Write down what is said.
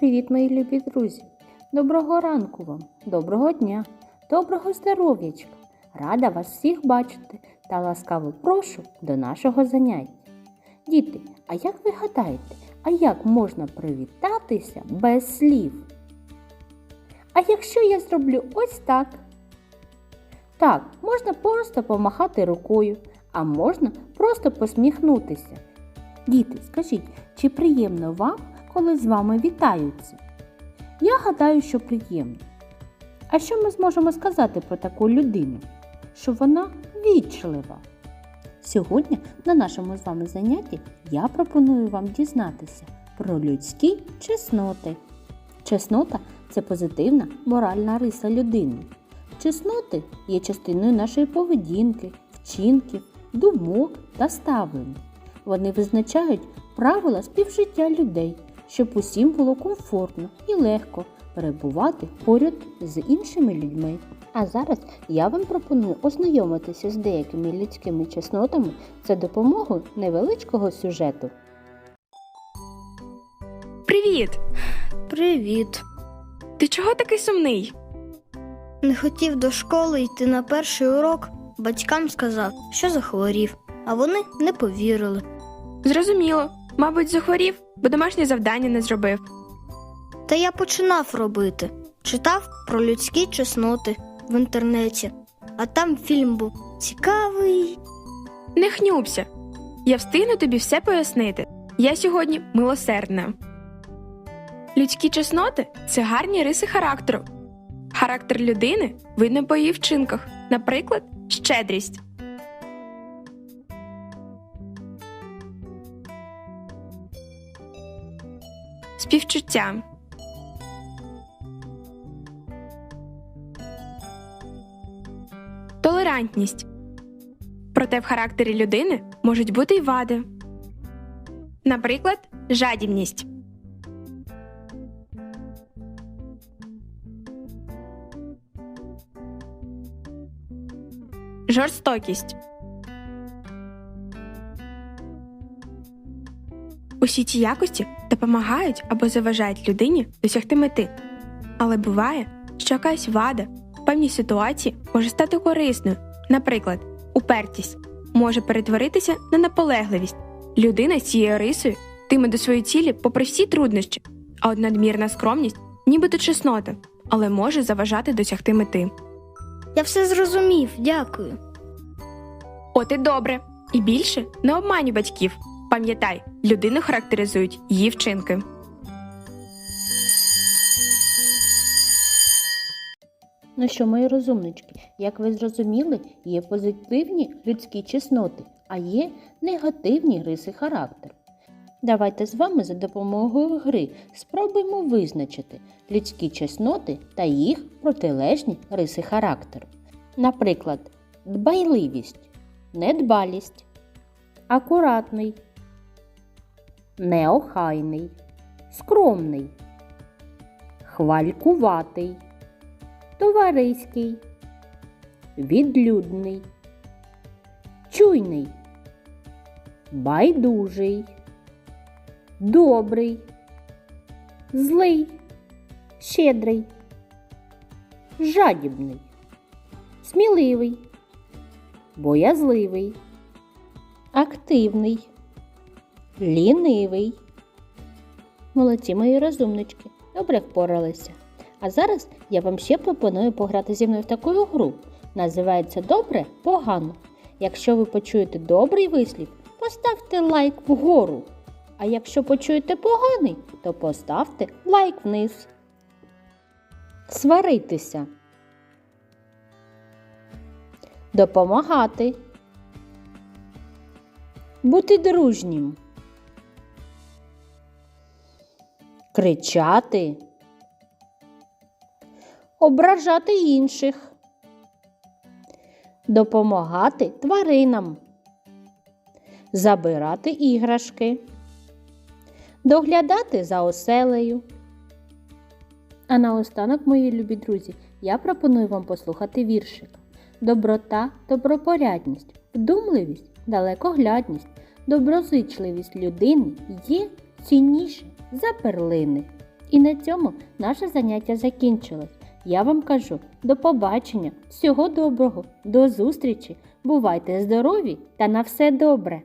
Привіт, мої любі друзі! Доброго ранку вам, доброго дня, доброго здоров'ячка! Рада вас всіх бачити та ласкаво прошу до нашого заняття. Діти, а як ви гадаєте, а як можна привітатися без слів? А якщо я зроблю ось так? Так, можна просто помахати рукою, а можна просто посміхнутися. Діти, скажіть, чи приємно вам, коли з вами вітаються? Я гадаю, що приємно. А що ми зможемо сказати про таку людину? Що вона вічлива. Сьогодні на нашому з вами занятті я пропоную вам дізнатися про людські чесноти. Чеснота це позитивна моральна риса людини. Чесноти є частиною нашої поведінки, вчинків, думок та ставлень. Вони визначають правила співжиття людей, щоб усім було комфортно і легко перебувати поряд з іншими людьми. А зараз я вам пропоную ознайомитися з деякими людськими чеснотами за допомогою невеличкого сюжету. Привіт! Привіт. Ти чого такий сумний? Не хотів до школи йти на перший урок. Батькам сказав, що захворів, а вони не повірили. Зрозуміло. Мабуть, захворів, бо домашнє завдання не зробив. Та я починав робити. Читав про людські чесноти в інтернеті, а там фільм був цікавий. Не хнюбся. Я встигну тобі все пояснити. Я сьогодні милосердна. Людські чесноти це гарні риси характеру. Характер людини видно по її вчинках, наприклад, щедрість. Співчуття. Толерантність. Проте в характері людини можуть бути й вади. Наприклад, жадібність. Жорстокість. Усі ці якості допомагають або заважають людині досягти мети. Але буває, що якась вада в певній ситуації може стати корисною. Наприклад, упертість може перетворитися на наполегливість. Людина з цією рисою тиме до своєї цілі попри всі труднощі, а от надмірна скромність нібито чеснота, але може заважати досягти мети. Я все зрозумів, дякую. От і добре. І більше не обманюй батьків. Пам'ятай, людину характеризують її вчинки. Ну що, мої розумнички, як ви зрозуміли, є позитивні людські чесноти, а є негативні риси характеру. Давайте з вами за допомогою гри спробуємо визначити людські чесноти та їх протилежні риси характеру. Наприклад, дбайливість, недбалість, акуратний, неохайний, скромний, хвалькуватий товариський, відлюдний, чуйний, байдужий, добрий, злий, щедрий, жадібний, сміливий, боязливий, активний, лінивий. Молодці мої розумнички, добре впоралися. А зараз я вам ще пропоную пограти зі мною в таку гру. Називається Добре погано. Якщо ви почуєте добрий вислів, поставте лайк вгору. А якщо почуєте поганий, то поставте лайк вниз. Сваритися. Допомагати. Бути дружнім. Кричати ображати інших, допомагати тваринам, забирати іграшки, доглядати за оселею. А наостанок, мої любі друзі, я пропоную вам послухати віршик. Доброта, добропорядність, вдумливість, далекоглядність, доброзичливість людини є цінніше за перлини. І на цьому наше заняття закінчилось. Я вам кажу до побачення, всього доброго, до зустрічі, бувайте здорові та на все добре!